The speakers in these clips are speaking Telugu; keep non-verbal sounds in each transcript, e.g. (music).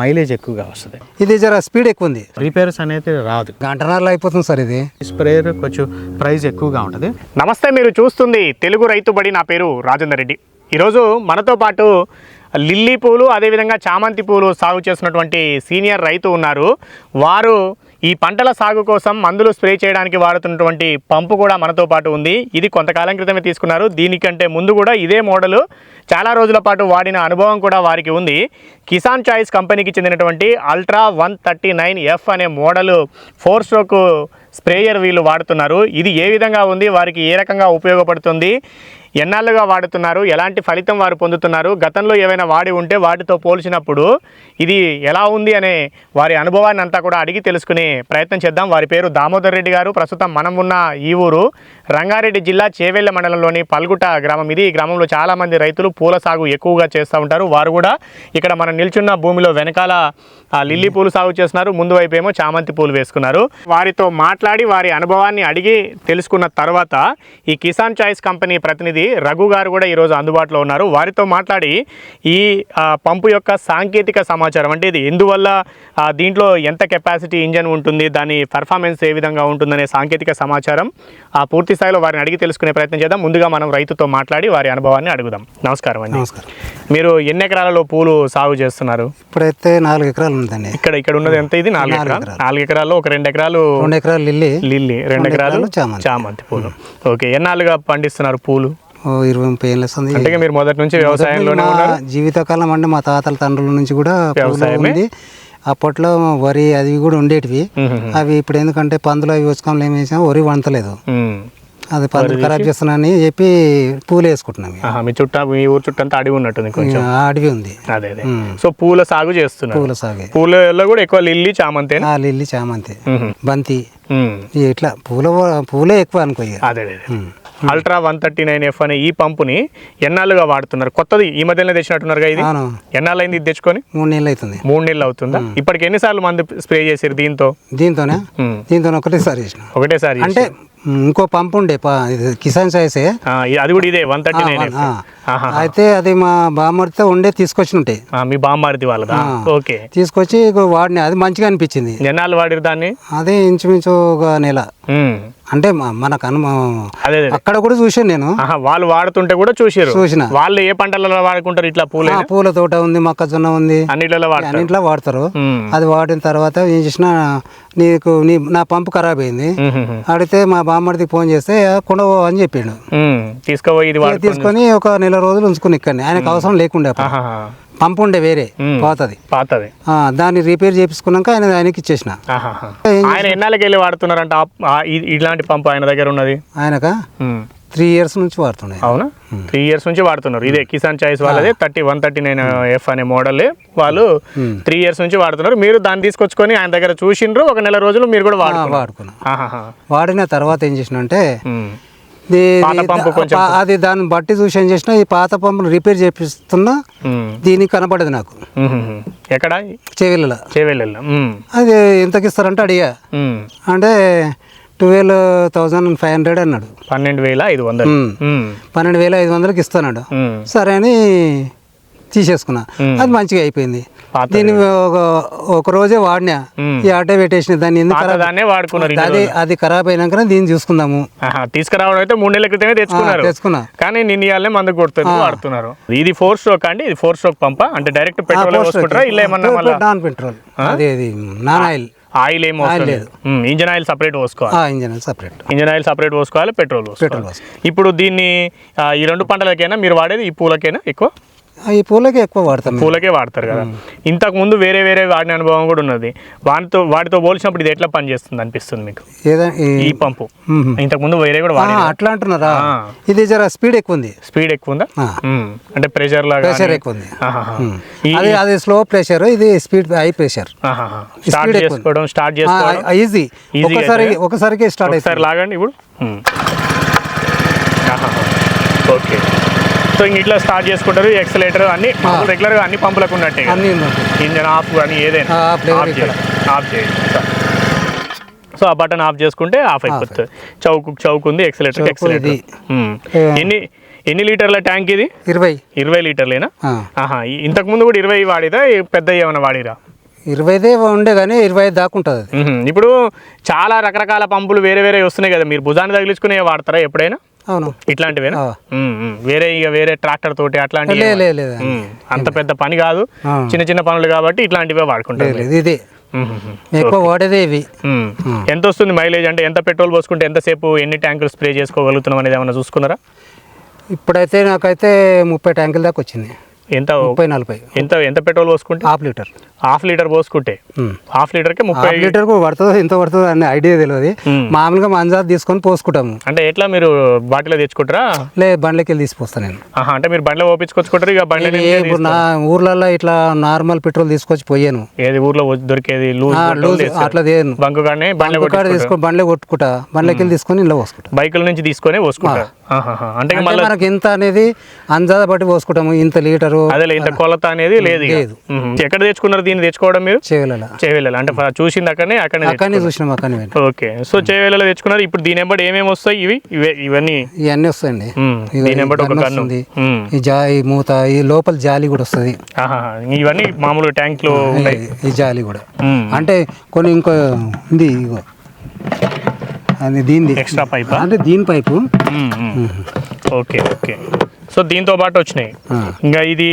మైలేజ్ ఎక్కువగా వస్తుంది. ఇది జర స్పీడ్ ఎక్కువ ఉంది రిపేర్స్ అనేది రాదు. గంటన్నరలో అయిపోతుంది సార్ ఇది. స్ప్రేయర్ కొంచెం ప్రైస్ ఎక్కువగా ఉంటుంది. నమస్తే మీరు చూస్తుంది తెలుగు రైతు బడి. నా పేరు రాజేందర్ రెడ్డి. ఈరోజు మనతో పాటు లిల్లీ పూలు అదేవిధంగా చామంతి పూలు సాగు చేస్తున్నటువంటి సీనియర్ రైతు ఉన్నారు. వారు ఈ పంటల సాగు కోసం మందులు స్ప్రే చేయడానికి వాడుతున్నటువంటి పంపు కూడా మనతో పాటు ఉంది. ఇది కొంతకాలం క్రితమే తీసుకున్నారు. దీనికంటే ముందు కూడా ఇదే మోడలు చాలా రోజుల పాటు వాడిన అనుభవం కూడా వారికి ఉంది. కిసాన్ చాయిస్ కంపెనీకి చెందినటువంటి ultra one thirty nine F అనే మోడలు ఫోర్ స్ట్రోక్ స్ప్రేయర్ వీళ్ళు వాడుతున్నారు. ఇది ఏ విధంగా ఉంది? వారికి ఏ రకంగా ఉపయోగపడుతుంది? ఎన్నాళ్ళుగా వాడుతున్నారు? ఎలాంటి ఫలితం వారు పొందుతున్నారు? గతంలో ఏవైనా వాడి ఉంటే వాటితో పోల్చినప్పుడు ఇది ఎలా ఉంది అనే వారి అనుభవాన్ని అంతా కూడా అడిగి తెలుసుకునే ప్రయత్నం చేద్దాం. వారి పేరు దామోదర్ రెడ్డి గారు. ప్రస్తుతం మనం ఉన్న ఈ ఊరు రంగారెడ్డి జిల్లా చేవెళ్ళ మండలంలోని పల్గుట గ్రామం. ఇది ఈ గ్రామంలో చాలామంది రైతులు పూల సాగు ఎక్కువగా చేస్తూ ఉంటారు. వారు కూడా ఇక్కడ మనం నిల్చున్న భూమిలో వెనకాల లిల్లీ పూలు సాగు చేస్తున్నారు. ముందు వైపు ఏమో చామంతి పూలు వేసుకున్నారు. వారితో మాట్లాడి వారి అనుభవాన్ని అడిగి తెలుసుకున్న తర్వాత ఈ కిసాన్ చాయిస్ కంపెనీ ప్రతినిధి రఘు గారు కూడా ఈరోజు అందుబాటులో ఉన్నారు. వారితో మాట్లాడి ఈ పంపు యొక్క సాంకేతిక సమాచారం అంటే ఇది ఎందువల్ల దీంట్లో ఎంత కెపాసిటీ ఇంజన్ ఉంటుంది దాని పర్ఫార్మెన్స్ ఏ విధంగా ఉంటుందనే సాంకేతిక సమాచారం ఆ పూర్తి స్థాయిలో వారిని అడిగి తెలుసుకునే ప్రయత్నం చేద్దాం. ముందుగా మనం రైతుతో మాట్లాడి వారి అనుభవాన్ని అడుగుదాం. నమస్కారం అండి. నమస్కారం. మీరు ఎన్ని ఎకరాలలో పూలు సాగు చేస్తున్నారు? ఇప్పుడైతే నాలుగు ఎకరాలు ఉందండి. ఇక్కడ ఇక్కడ ఉన్నది ఎంత ఇది? నాలుగు నాలుగు ఎకరాలు. నాలుగు ఎకరాల్లో ఒక రెండు ఎకరాలు రెండు ఎకరాలు లిల్లీ. లిల్లీ. రెండు ఎకరాలు చామంతి. పూలు. ఓకే. ఎన్నాళ్ళుగా పండిస్తున్నారు పూలు? ఇరవై ముప్పై ఏళ్ళు వస్తుంది అంటే మీరు మొదటి నుంచి వ్యవసాయంలోనే మా ఉన్నారు? జీవితకాలం అంటే మా తాతల తండ్రుల నుంచి కూడా పూలు వ్యవసాయమే? ఉంది. అప్పట్లో వరి అది కూడా ఉండేటివి. అవి ఇప్పుడు ఎందుకంటే పందులు అవి వచ్చుకోవాలి ఏం వేసాం వరి వంతలేదు. అది పందులు ఖరాబ్ చేస్తున్నానని చెప్పి పూలు వేసుకుంటున్నాం మీ చుట్టా మీ ఊరు చుట్టంతా అడవి ఉన్నట్టుంది కొంచెం. ఇక అడవి ఉంది. అదే. సో పూల సాగు చేస్తున్నారు. పూల సాగే. పూలలో కూడా ఎక్కువ లిల్లీ చామంతేనా ఆ లిల్లీ చామంతి. బంతి. ఇట్లా పూల పూలే ఎక్కువ అనుకో అదే ultra one thirty nine F అనే ఈ పంపుని ఎన్నాళ్ళుగా వాడుతున్నారు? కొత్తది ఈ మధ్యలో తెచ్చినట్టున్నారుగా ఇది? అవును. ఎన్నాళ్ళైంది ఇది తెచ్చుకొని? మూడు నెలలు అవుతుంది మూడు నెలలు అవుతుందా ఇప్పటికి ఎన్నిసార్లు మందు స్ప్రే చేసారు దీంతో? దీంతోనే. దీంతో ఒకటేసారి చేసిన. ఒకటేసారి అంటే ఇంకో పంపు ఉండే కిసాన్ సాయిసే. ఇ- అది కూడా ఇదే వన్ థర్టీ నైన్ అయితే అది మా బామ్మడితో ఉండే తీసుకొచ్చి ఉంటాయి మీ బామ్మారిది వాళ్ళదా. ఓకే. తీసుకొచ్చి వాడిని అది మంచిగా అనిపించింది. ఎన్నాళ్ళు వాడిరు దాన్ని? అదే ఇంచుమించు ఒక నెల. అంటే మనకు అను అదే అదే. అక్కడ కూడా చూసాను నేను. వాళ్ళు వాడుతుంటే కూడా చూసారు చూసిన. వాళ్ళు ఏ పంటలలో వాడుకుంటారు? ఇట్లా పూలే ఆ, పూల తోట ఉంది మొక్కజొన్న ఉంది. అన్నింటిలో వాడతారు. అది వాడిన తర్వాత ఏం చేసిన నీకు నీ నా పంపు ఖరాబ్ అయింది. అడిగితే మా బామ్మడికి ఫోన్ చేస్తే కొండవో అని చెప్పిండు. తీసుకొని ఒక నెల రోజులు ఉంచుకుని ఇక్కడనే. ఆయనకు అవసరం లేకుండే. పంపు ఉండే వేరే. పోతుంది. పాతది. దాన్ని రిపేర్ చేపించుకున్నాక ఆయన ఆయనకి ఇచ్చేసిన. ఆయన ఎన్నాళ్ళకి వెళ్ళి వాడుతున్నారంట ఇలాంటి పంపు ఆయన దగ్గర ఉన్నది? ఆయనక. త్రీ ఇయర్స్ నుంచి వాడుతుండే. అవునా? త్రీ ఇయర్స్ నుంచి వాడుతున్నారు. ఇదే కిసాన్ చాయిస్ వాళ్ళదే thirty one thirty nine F అనే మోడల్ వాళ్ళు త్రీ ఇయర్స్ నుంచి వాడుతున్నారు. మీరు దాన్ని తీసుకొచ్చుకొని ఆయన దగ్గర చూసిండ్రు ఒక నెల రోజులు మీరు కూడా వాడుకున్నారు. వాడిన తర్వాత ఏం చేసిన అంటే పాత పంపు కొంచెం- పా- అది దాన్ని బట్టి చూసి ఏం చేసిన ఈ పాత పంపును రిపేర్ చేపిస్తున్నా. దీనికి కనపడదు నాకు. ఎక్కడ? చేవెళ్ళ అది ఎంతకి ఇస్తారంటే అడిగా అంటే ట్వెల్వ్ థౌజండ్ ఫైవ్ హండ్రెడ్ అన్నాడు. పన్నెండు వేల ఐదు వందలు. పన్నెండు వేల ఐదు వందలకి ఇస్తున్నాడు. ఉమ్. సరే అని తీసేసుకున్నా. అది మంచిగా అయిపోయింది. దీన్ని ఒక రోజే వాడినా. ఈ ఆటో పెట్టేసిన దాన్ని ఎందుకు అది అది ఖరాబ్ అయినాక దీన్ని చూసుకుందాము. తీసుకురావడం అయితే మూడు నెలల క్రితమే తెచ్చుకున్నారు. తెచ్చుకున్నా. కానీ నిన్న ఇవాళనే మందు కొడుతుంది వాడుతున్నారు. ఇది ఫోర్ స్ట్రోక్ అండి ఇది ఫోర్ స్ట్రోక్ పంప? అంటే డైరెక్ట్ పెట్రోల్ ఇలా ఏమన్నా నాన్ పెట్రోల్. అది నాన్ ఆయిల్. ఆయిల్ ఏం అవసరం లేదు. ఇంజన్ ఆయిల్ సపరేట్ పోసుకోవాలి. Engine separate engine oil separate పోసుకోవాలి పెట్రోల్ పెట్రోల్ పోసుకోవాలి. ఇప్పుడు దీన్ని ఈ రెండు పంటలకైనా మీరు వాడేది ఈ పూలకైనా ఎక్కువ? ఈ పూలకి ఎక్కువ వాడతాం మేము. పూలకే వాడతారు కదా. ఇంతకు ముందు వేరే వేరే వాడిన అనుభవం కూడా ఉన్నది. వాటితో వాటితో పోల్చినప్పుడు ఇది ఎట్లా పనిచేస్తుంది అనిపిస్తుంది మీకు? ఏదా ఈ- పంపు. ఇంతకు ముందు వేరే కూడా అట్లా అంటున్నారా. ఇది జర స్పీడ్ ఎక్కువ ఉంది. స్పీడ్ ఎక్కువ ఉందా. అంటే ప్రెషర్ లాగా ప్రెషర్ ఎక్కువ ఉంది. అది అది స్లో ప్రెషర్ ఇది స్పీడ్ హై ప్రెషర్. స్టార్ట్. చేసుకోవడం స్టార్ట్ చేసుకోవడం. ఈజీ. ఒకసారి? ఒకసారికి స్టార్ట్ ఒకసారి లాగండి ఇప్పుడు. ఓకే. సో ఇంక ఇట్లా స్టార్ట్ చేసుకుంటారు ఎక్సలేటర్ అన్ని రెగ్యులర్గా అన్ని పంపులకు ఉన్నట్టే అన్నీ. ఇంజన్ ఆఫ్ కానీ ఏదైనా. ఆఫ్ చేయండి సో ఆ బటన్ ఆఫ్ చేసుకుంటే ఆఫ్ అయిపోతుంది. చౌక్ చౌక్ ఉంది ఎక్సలేటర్ ఎక్సలేటర్. ఎన్ని ఎన్ని లీటర్ల ట్యాంక్ ఇది? ఇరవై. ఇరవై లీటర్లేనా? ఇంతకు ముందు కూడా ఇరవై వాడిరా ఈ పెద్ద ఏమైనా వాడిరా? ఇరవైదే ఉండే కానీ ఇరవై ఐదు దాకా ఉంటుంది. ఇప్పుడు చాలా రకరకాల పంపులు వేరే వేరే వస్తున్నాయి కదా. మీరు భుజాన్ని తగిలించుకునే వాడతారా ఎప్పుడైనా? అవును. ఇట్లాంటివేనా. వేరే ఇక వేరే ట్రాక్టర్ తోటి అట్లాంటివి. అంత పెద్ద పని కాదు. చిన్న చిన్న పనులు కాబట్టి ఇట్లాంటివే వాడుకుంటారు. లేదు ఇదే. ఎక్కువ వాడేదే ఇవి. ఎంత వస్తుంది మైలేజ్? అంటే ఎంత పెట్రోల్ పోసుకుంటే ఎంతసేపు ఎన్ని ట్యాంకులు స్ప్రే చేసుకోగలుగుతున్నాం అనేది ఏమైనా చూసుకున్నారా? ఇప్పుడైతే నాకైతే ముప్పై ట్యాంకుల దాకా వచ్చింది. ఎంత? ముప్పై నలభై. ఎంత ఎంత పెట్రోల్ పోసుకుంటే? Half litre. హాఫ్ లీటర్ పోసుకుంటే. హాఫ్ లీటర్కి ముప్పై హాఫ్ లీటర్ పడుతుందో ఎంత పడుతుందో అనే ఐడియా తెలియదు మ్మ్. మామూలుగా మంజాత్ తీసుకొని పోసుకుంటాము. అంటే ఎట్లా మీరు బాటిలో తెచ్చుకుంటారా? లే బండ్లకి వెళ్ళి తీసుకొస్తాను నేను అంటే మీరు బండ్లో ఓపించుకొచ్చుకుంటారు ఇక బండ్ల ఇప్పుడు నా ఊర్లలో ఇట్లా నార్మల్ పెట్రోల్ తీసుకొచ్చి పోయాను. ఏది ఊర్లో దొరికేది లూజ్ అట్లా తేను బంకు కానీ బండ్ల తీసుకొని బండ్లే కొట్టుకుంటా. బండ్లకి వెళ్ళి తీసుకొని ఇంట్లో పోసుకుంటా. బైకుల నుంచి తీసుకొని పోసుకుంటారు ఆహాహా. అంటే మనకి ఇంత అనేది అందాజ బట్టి పోసుకుంటాము ఇంత లీటరు అదే ఇంత కొలత అనేది లేదు. ఎక్కడ తెచ్చుకున్నారు దీన్ని తెచ్చుకోవడం మీరు? చేవేళ్ళ అంటే చూసింది అక్కడనే అక్కడనే అక్కడనే చూసినాం అక్కడనే. ఓకే. సో చేవేళ్ళలో తెచ్చుకున్నారు. ఇప్పుడు దీని ఎంబడి ఏమేమి వస్తాయి? ఇవి? ఇవే ఇవన్నీ? ఇవన్నీ వస్తాయండి. దీని ఈ ఎంబడి ఒక గన్ను. ఈ జా ఈ మూత ఈ లోపల జాలి కూడా వస్తుంది. ఇవన్నీ మామూలు ట్యాంక్లో ఉన్నాయి. ఈ జాలి కూడా. అంటే కొన్ని ఇంకో ఉంది ఇగో. అది దీనిది. ఎక్స్ట్రా పైపా అంటే దీని పైపు. Okay okay. సో దీంతో పాటు వచ్చినాయి. ఇంకా ఇది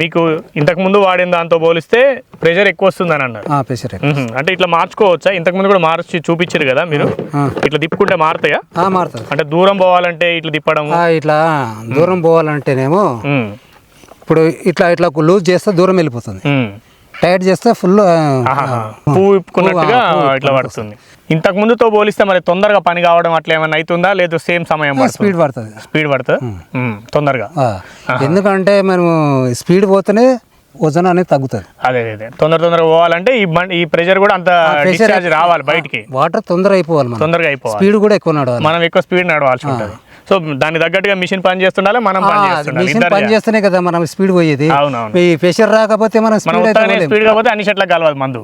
మీకు ఇంతకు ముందు వాడిన దాంతో పోలిస్తే ప్రెషర్ ఎక్కువ వస్తుంది అని అన్నారు ప్రెషర్. అంటే ఇట్లా మార్చుకోవచ్చా ఇంతకు ముందు కూడా మార్చి చూపించారు కదా మీరు. ఇట్లా తిప్పుకుంటే మారుతాయా మారుతుంది అంటే దూరం పోవాలంటే ఇట్లా తిప్పడం ఇట్లా దూరం పోవాలంటేనేమో. ఇప్పుడు ఇట్లా ఇట్లా లూజ్ చేస్తే దూరం వెళ్ళిపోతుంది. టైట్ చేస్తే ఫుల్. పువ్వు విప్పుకున్నట్టుగా ఇట్లా పడుతుంది. ఇంతకు ముందుతో పోలిస్తే మరి తొందరగా పని కావడం అట్లా ఏమైనా అవుతుందా? లేదు సేమ్ సమయం స్పీడ్ పడుతుంది. స్పీడ్ పడుతుంది. తొందరగా. ఎందుకంటే మనము స్పీడ్ పోతేనే వజన్ అనేది తగ్గుతుంది. అదే అదే తొందర తొందరగా పోవాలంటే ఈ బండి ఈ ప్రెషర్ కూడా అంత డిశ్చార్జ్ రావాలి బయటికి. వాటర్ తొందర అయిపోవాలి తొందరగా అయిపోవాలి. స్పీడ్ కూడా ఎక్కువ నడవాలి. మనం ఎక్కువ స్పీడ్ నడవాల్సి ఉంటుంది. సో దానికి తగ్గట్టుగా మిషన్ పని చేస్తుండాలి మనం మిషన్ పని చేస్తేనే కదా మనం స్పీడ్ పోయేది. ఈ ప్రెషర్ రాకపోతే మనం స్పీడ్. స్పీడ్ కాకపోతే అన్ని చెట్లకు కలవదు మందు.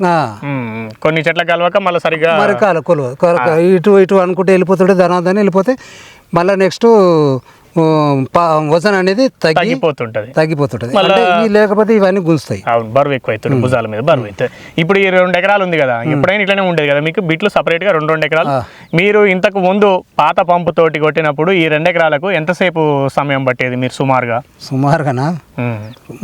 కొన్ని చెట్లకు కలవక మళ్ళీ సరిగ్గా మరి కాలు కొలువ ఇటు ఇటు అనుకుంటే వెళ్ళిపోతుంటే ధనాధన వెళ్ళిపోతే మళ్ళీ నెక్స్ట్ వజన్ అనేది తగ్గి తగ్గిపోతుంటది. తగ్గిపోతుంటది. లేకపోతే ఇవన్నీ గుంజుతాయి. అవును బరువు ఎక్కువ అవుతుంది భుజాల మీద బరువు అవుతుంది ఇప్పుడు ఈ రెండు ఎకరాలు ఉంది కదా ఎప్పుడైనా ఇట్లానే ఉండేది కదా మీకు బిట్లు సపరేట్గా రెండు రెండు ఎకరాలు. మీరు ఇంతకు ముందు పాత పంపు తోటి కొట్టినప్పుడు ఈ రెండు ఎకరాలకు ఎంతసేపు సమయం పట్టేది మీరు సుమారుగా? సుమారుగానా.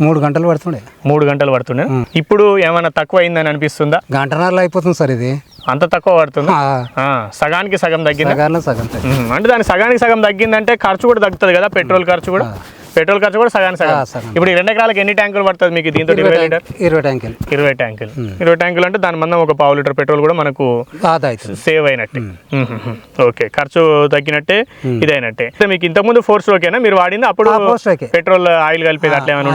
మూడు గంటలు పడుతుండే. మూడు గంటలు పడుతుండే. ఇప్పుడు ఏమైనా తక్కువ అయిందని అనిపిస్తుందా? గంటన్నరలో అయిపోతుంది సార్ ఇది. అంత తక్కువ పడుతుందా? సగానికి సగం తగ్గిందా? సగం. అంటే దాని సగానికి సగం తగ్గిందంటే ఖర్చు కూడా తగ్గుతుంది కదా పెట్రోల్ ఖర్చు కూడా? పెట్రోల్ ఖర్చు కూడా సగానికి సగం. ఇప్పుడు ఈ రెండు ఎకరాలకు ఎన్ని ట్యాంకులు పడుతుంది మీకు దీంతో ఇరవై లీటర్? ఇరవై ట్యాంకులు. ఇరవై ట్యాంకులు. ఇరవై ట్యాంకులు అంటే దాని మందం ఒక పావు లీటర్ పెట్రోల్ కూడా మనకు సేవ్ అయినట్టే. ఓకే ఖర్చు తగ్గినట్టే ఇదైనట్టే అంటే మీకు ఇంతకుముందు ఫోర్ స్ట్రోకేనా మీరు వాడింది అప్పుడు. పెట్రోల్ ఆయిల్ కలిపేది అట్లా ఏమైనా.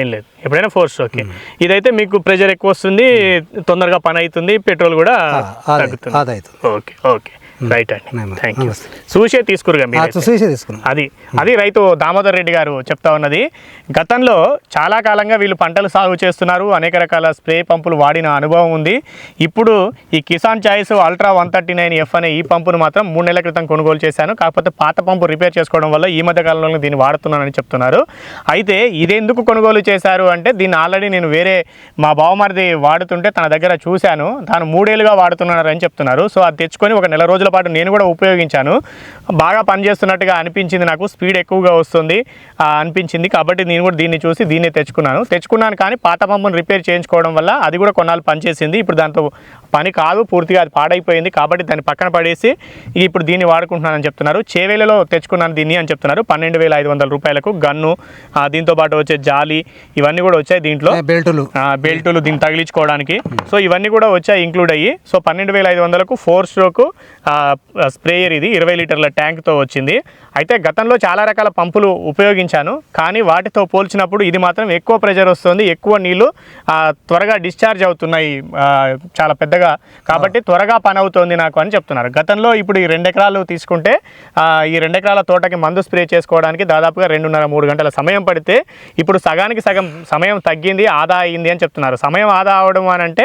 ఏం లేదు. ఎప్పుడైనా ఫోర్ స్ట్రోకే. ఇదైతే మీకు ప్రెషర్ ఎక్కువ వస్తుంది తొందరగా పని అవుతుంది పెట్రోల్ కూడా తగ్గుతుంది. Okay okay. రైట్ అండి. నమస్తే. Thank you. చూసే తీసుకురుగా మీరు చూసేసి తీసుకున్నాం. అది అది రైతు దామోదర్ రెడ్డి గారు చెప్తా ఉన్నది. గతంలో చాలా కాలంగా వీళ్ళు పంటలు సాగు చేస్తున్నారు. అనేక రకాల స్ప్రే పంపులు వాడిన అనుభవం ఉంది. ఇప్పుడు ఈ Kisan choice ultra one thirty nine F అనే ఈ పంపును మాత్రం మూడు నెలల క్రితం కొనుగోలు చేశాను. కాకపోతే పాత పంపు రిపేర్ చేసుకోవడం వల్ల ఈ మధ్య కాలంలో దీన్ని వాడుతున్నానని చెప్తున్నారు. అయితే ఇది ఎందుకు కొనుగోలు చేశారు అంటే దీన్ని ఆల్రెడీ నేను వేరే మా బావమరిది వాడుతుంటే తన దగ్గర చూశాను. తాను మూడేళ్ళుగా వాడుతున్నారని చెప్తున్నారు. సో అది తెచ్చుకొని ఒక నెల రోజుల పాటు నేను కూడా ఉపయోగించాను. బాగా పనిచేస్తున్నట్టుగా అనిపించింది నాకు. స్పీడ్ ఎక్కువగా వస్తుంది అనిపించింది. కాబట్టి నేను కూడా దీన్ని చూసి దీన్నే తెచ్చుకున్నాను. తెచ్చుకున్నాను కానీ పాత పంపును రిపేర్ చేయించుకోవడం వల్ల అది కూడా కొన్నాళ్ళు పనిచేసింది. ఇప్పుడు దాంతో పని కాదు పూర్తిగా అది పాడైపోయింది కాబట్టి దాన్ని పక్కన పడేసి ఇప్పుడు దీన్ని వాడుకుంటున్నానని చెప్తున్నారు. చేవేలలో తెచ్చుకున్నాను దీన్ని అని చెప్తున్నారు. పన్నెండు వేల ఐదు వందల రూపాయలకు గన్ను దీంతో పాటు వచ్చే జాలి ఇవన్నీ కూడా వచ్చాయి దీంట్లో. బెల్టులు. బెల్టులు దీన్ని తగిలించుకోవడానికి. సో ఇవన్నీ కూడా వచ్చాయి ఇంక్లూడ్ అయ్యి. సో పన్నెండు వేల ఐదు వందలకు ఫోర్ స్ట్రోక్ స్ప్రేయర్ ఇది ఇరవై లీటర్ల ట్యాంక్తో వచ్చింది. అయితే గతంలో చాలా రకాల పంపులు ఉపయోగించాను కానీ వాటితో పోల్చినప్పుడు ఇది మాత్రం ఎక్కువ ప్రెషర్ వస్తుంది ఎక్కువ నీళ్ళు త్వరగా డిశ్చార్జ్ అవుతున్నాయి చాలా పెద్దగా తొందరగా కాబట్టి త్వరగా పని అవుతోంది నాకు అని చెప్తున్నారు. గతంలో ఇప్పుడు ఈ రెండు ఎకరాలు తీసుకుంటే ఈ రెండు ఎకరాల తోటకి మందు స్ప్రే చేసుకోవడానికి దాదాపుగా రెండున్నర మూడు గంటల సమయం పడితే ఇప్పుడు సగానికి సగం సమయం తగ్గింది ఆదా అయింది అని చెప్తున్నారు. సమయం ఆదా అవడం అని అంటే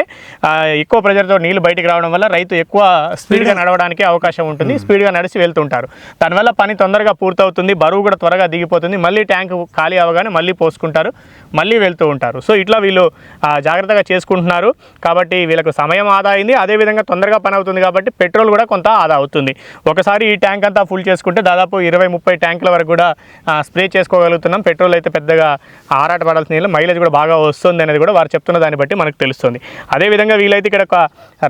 ఎక్కువ ప్రెజర్తో నీళ్ళు బయటికి రావడం వల్ల రైతు ఎక్కువ స్పీడ్గా నడవడానికి అవకాశం ఉంటుంది స్పీడ్గా నడిచి వెళ్తుంటారు. దానివల్ల పని తొందరగా పూర్తవుతుంది బరువు కూడా త్వరగా దిగిపోతుంది మళ్ళీ ట్యాంక్ ఖాళీ అవగానే మళ్ళీ పోసుకుంటారు మళ్ళీ వెళ్తూ ఉంటారు. సో ఇట్లా వీళ్ళు జాగ్రత్తగా చేసుకుంటున్నారు. కాబట్టి వీళ్ళకు సమయం ఆదా అయింది. అదేవిధంగా తొందరగా పని అవుతుంది కాబట్టి పెట్రోల్ కూడా కొంత ఆదా అవుతుంది. ఒకసారి ఈ ట్యాంక్ అంతా ఫుల్ చేసుకుంటే దాదాపు ఇరవై ముప్పై ట్యాంకుల వరకు కూడా స్ప్రే చేసుకోగలుగుతున్నాం. పెట్రోల్ అయితే పెద్దగా ఆరాట పడాల్సిన మైలేజ్ కూడా బాగా వస్తుంది అనేది కూడా వారు చెప్తున్న దాన్ని బట్టి మనకు తెలుస్తుంది. అదేవిధంగా వీలైతే ఇక్కడ ఒక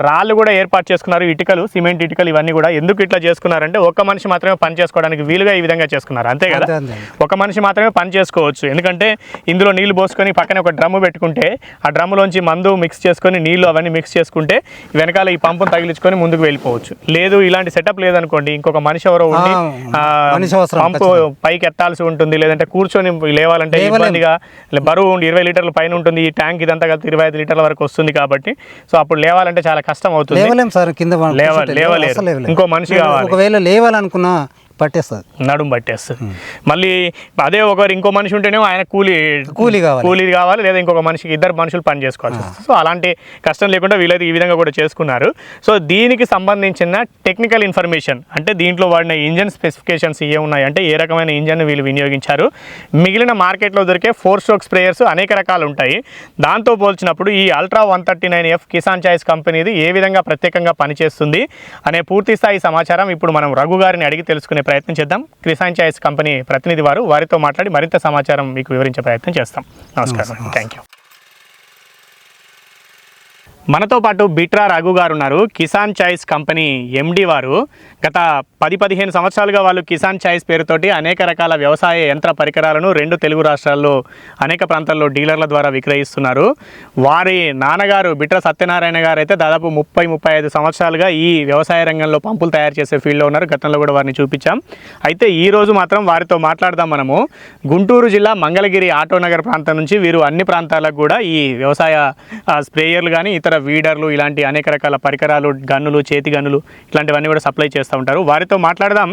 రాళ్ళు కూడా ఏర్పాటు చేసుకున్నారు. ఇటుకలు సిమెంట్ ఇటుకలు ఇవన్నీ కూడా ఎందుకు ఇట్లా చేసుకున్నారంటే ఒక మనిషి మాత్రమే పని చేసుకోవడానికి వీలుగా ఈ విధంగా చేసుకున్నారు. అంతే కదా. ఒక మనిషి మాత్రమే పని చేసుకోవచ్చు. ఎందుకంటే ఇందులో నీళ్ళు పోసుకొని పక్కన ఒక డ్రమ్ము పెట్టుకుంటే ఆ డ్రమ్ములోంచి మందు మిక్స్ చేసుకొని నీళ్ళు అవన్నీ మిక్స్ చేసుకుంటే వెనకాల ఈ పంపును తగిలించుకొని ముందుకు వెళ్ళిపోవచ్చు లేదు ఇలాంటి సెటప్ లేదనుకోండి ఇంకొక మనిషి ఎవరో ఉండి పంపు పైకి ఎత్తాల్సి ఉంటుంది లేదంటే కూర్చొని లేవాలంటే లేవలేం. ఇబ్బందిగా బరువు ఉండి ఇరవై లీటర్ల పైన ఉంటుంది ఈ ట్యాంక్ ఇదంతా కలిపి ఇరవై ఐదు లీటర్ల వరకు వస్తుంది కాబట్టి సో అప్పుడు లేవాలంటే చాలా కష్టం అవుతుంది లేవలేం సార్ కింద లేవలేరు. ఇంకో మనిషి కావాలి. ఒకవేళ లేవాలనుకున్నా పట్టేస్తుంది. నడుం పట్టేస్తుంది. మళ్ళీ అదే ఒకరు ఇంకో మనిషి ఉంటేనే ఆయన కూలీ కూలీ కావాలి. కూలీ కావాలి లేదా ఇంకొక మనిషికి ఇద్దరు మనుషులు పని చేసుకోవాలి సో అలాంటి కష్టం లేకుండా వీళ్ళైతే ఈ విధంగా కూడా చేసుకున్నారు. సో దీనికి సంబంధించిన టెక్నికల్ ఇన్ఫర్మేషన్ అంటే దీంట్లో వాడిన ఇంజన్ స్పెసిఫికేషన్స్ ఏ ఉన్నాయి అంటే ఏ రకమైన ఇంజన్ వీళ్ళు వినియోగించారు మిగిలిన మార్కెట్లో దొరికే ఫోర్ స్ట్రోక్ స్ప్రేయర్స్ అనేక రకాలు ఉంటాయి. దాంతో పోల్చినప్పుడు ఈ ultra one thirty nine F Kisan choice కంపెనీది ఏ విధంగా ప్రత్యేకంగా పనిచేస్తుంది అనే పూర్తి స్థాయి సమాచారం ఇప్పుడు మనం రఘు గారిని అడిగి తెలుసుకునే ప్రయత్నం చేద్దాం. కిసాన్ చాయిస్ కంపెనీ ప్రతినిధి వారు వారితో మాట్లాడి మరింత సమాచారం మీకు వివరించే ప్రయత్నం చేస్తాం. నమస్కారం. థ్యాంక్ యూ మనతో పాటు బిట్రా రఘు గారు ఉన్నారు కిసాన్ చాయిస్ కంపెనీ ఎండి వారు. గత పది పదిహేను సంవత్సరాలుగా వాళ్ళు కిసాన్ చాయిస్ పేరుతోటి అనేక రకాల వ్యవసాయ యంత్ర పరికరాలను రెండు తెలుగు రాష్ట్రాల్లో అనేక ప్రాంతాల్లో డీలర్ల ద్వారా విక్రయిస్తున్నారు. వారి నాన్నగారు బిట్రా సత్యనారాయణ గారు అయితే దాదాపు ముప్పై ముప్పై ఐదు సంవత్సరాలుగా ఈ వ్యవసాయ రంగంలో పంపులు తయారు చేసే ఫీల్డ్లో ఉన్నారు. గతంలో కూడా వారిని చూపించాం. అయితే ఈ రోజు మాత్రం వారితో మాట్లాడదాం మనము. గుంటూరు జిల్లా మంగళగిరి ఆటోనగర్ ప్రాంతం నుంచి వీరు అన్ని ప్రాంతాలకు కూడా ఈ వ్యవసాయ స్ప్రేయర్లు కానీ ఇతర వీడర్లు ఇలాంటి అనేక రకాల పరికరాలు గన్నులు చేతి గన్నులు ఇలాంటివన్నీ కూడా సప్లై చేస్తూ ఉంటారు. వారితో మాట్లాడదాం.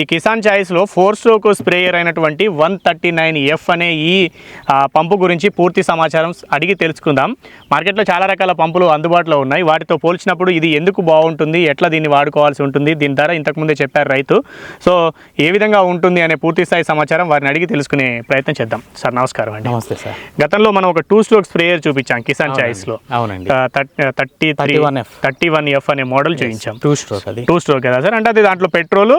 ఈ కిసాన్ చాయిస్లో ఫోర్ స్ట్రోక్ స్ప్రేయర్ అయినటువంటి వన్ థర్టీ నైన్ ఎఫ్ అనే ఈ పంపు గురించి పూర్తి సమాచారం అడిగి తెలుసుకుందాం. మార్కెట్లో చాలా రకాల పంపులు అందుబాటులో ఉన్నాయి. వాటితో పోల్చినప్పుడు ఇది ఎందుకు బాగుంటుంది? ఎట్లా దీన్ని వాడుకోవాల్సి ఉంటుంది? దీని ధర ఇంతకుముందే చెప్పారు రైతు. సో ఏ విధంగా ఉంటుంది అనే పూర్తి స్థాయి సమాచారం వారిని అడిగి తెలుసుకునే ప్రయత్నం చేద్దాం. సార్ నమస్కారం అండి. నమస్తే సార్. గతంలో మనం ఒక టూ స్ట్రోక్ స్ప్రేయర్ చూపించాం కిసాన్ చాయిస్లో అవునండి. Thirty three 31F. Thirty one F అనే మోడల్ చూపించాం. టూ స్ట్రోక్ అది. టూ స్ట్రోక్ కదా సార్? అంటే అది దాంట్లో petrol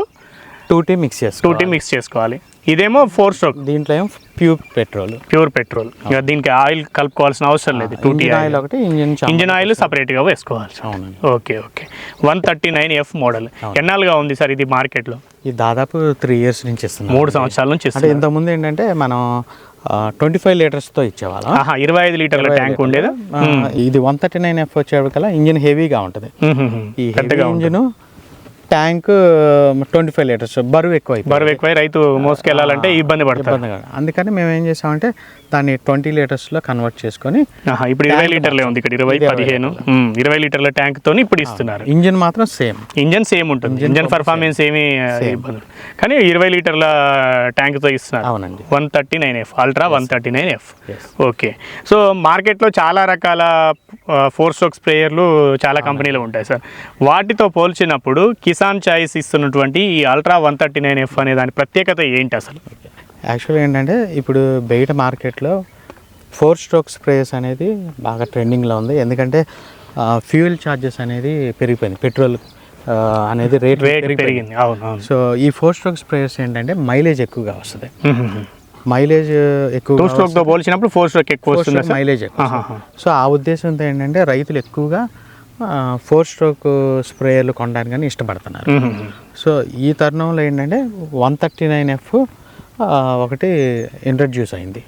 two T mix two చేసుకోవాలి టీ మిక్స్ చేసుకోవాలి. ఇదేమో ఫోర్ స్ట్రోక్ దీంట్లో ఏం ప్యూర్ పెట్రోల్ ప్యూర్ పెట్రోల్ ఇక దీనికి ఆయిల్ కలుపుకోవాల్సిన అవసరం లేదు. Two T engine oil. ఒకటి ఇంజిన్ ఇంజిన్ ఆయిల్ సపరేట్గా వేసుకోవాలి okay okay one thirty nine F model ఎన్నాళ్ళుగా ఉంది సార్ ఇది మార్కెట్లో ఇది దాదాపు త్రీ ఇయర్స్ నుంచి ఇస్తున్నాం మూడు సంవత్సరాల నుంచి అంటే. ఇంతకుముందు ఏంటంటే మనం ట్వంటీ ఫైవ్ లీటర్స్తో ఇచ్చేవాళ్ళం. ఇరవై ఐదు లీటర్ల ట్యాంక్ ఉండేదా? ఇది వన్ థర్టీ నైన్ ఎఫ్ వచ్చేటికల్లా ఇంజిన్ హెవీగా ఉంటుంది. ఈ engine tank twenty five litres. బరువు ఎక్కువ. బరువు ఎక్కువై రైతు మోసుకెళ్ళాలంటే ఇబ్బంది ఇబ్బందిగా అందుకని మేము ఏం చేసామంటే దాన్ని ట్వంటీ లీటర్స్లో కన్వర్ట్ చేసుకొని ఇప్పుడు ఇరవై లీటర్లే ఉంది ఇక్కడ ఇరవై పదిహేను. ఇరవై లీటర్ల ట్యాంక్ తోని ఇప్పుడు ఇస్తున్నారు. ఇంజిన్ మాత్రం సేమ్. ఇంజన్ సేమ్ ఉంటుంది. ఇంజన్ పర్ఫార్మెన్స్ ఏమి ఇబ్బంది. కానీ ఇరవై లీటర్ల ట్యాంక్తో ఇస్తున్నారు. అవునండి. One thirty nine F ultra one thirty nine F. Okay. So మార్కెట్లో చాలా రకాల ఫోర్ స్ట్రోక్ స్ప్రేయర్లు చాలా కంపెనీలు ఉంటాయి సార్. వాటితో పోల్చినప్పుడు కిసాన్ చాయిస్ ఇస్తున్నటువంటి ఈ ultra one thirty nine F అనే దాని ప్రత్యేకత ఏంటి అసలు? యాక్చువల్గా ఏంటంటే ఇప్పుడు బయట మార్కెట్లో ఫోర్ స్ట్రోక్ స్ప్రేస్ అనేది బాగా ట్రెండింగ్లో ఉంది. ఎందుకంటే ఫ్యూయల్ ఛార్జెస్ అనేది పెరిగిపోయింది. పెట్రోల్ అనేది రేట్ రేట్ పెరిగింది. అవును సో ఈ ఫోర్ స్ట్రోక్ స్ప్రేయర్స్ ఏంటంటే మైలేజ్ ఎక్కువగా వస్తుంది. మైలేజ్ ఎక్కువ టూ స్ట్రోక్తో పోల్చినప్పుడు ఫోర్ స్ట్రోక్ ఎక్కువ వస్తుంది మైలేజ్. సో ఆ ఉద్దేశంతో ఏంటంటే రైతులు ఎక్కువగా ఫోర్ స్ట్రోక్ స్ప్రేయర్లు కొనడానికి ఇష్టపడుతున్నారు. సో ఈ తరుణంలో ఏంటంటే వన్ థర్టీ నైన్ ఎఫ్ ఒకటి ఇంట్రడ్యూస్ అయింది.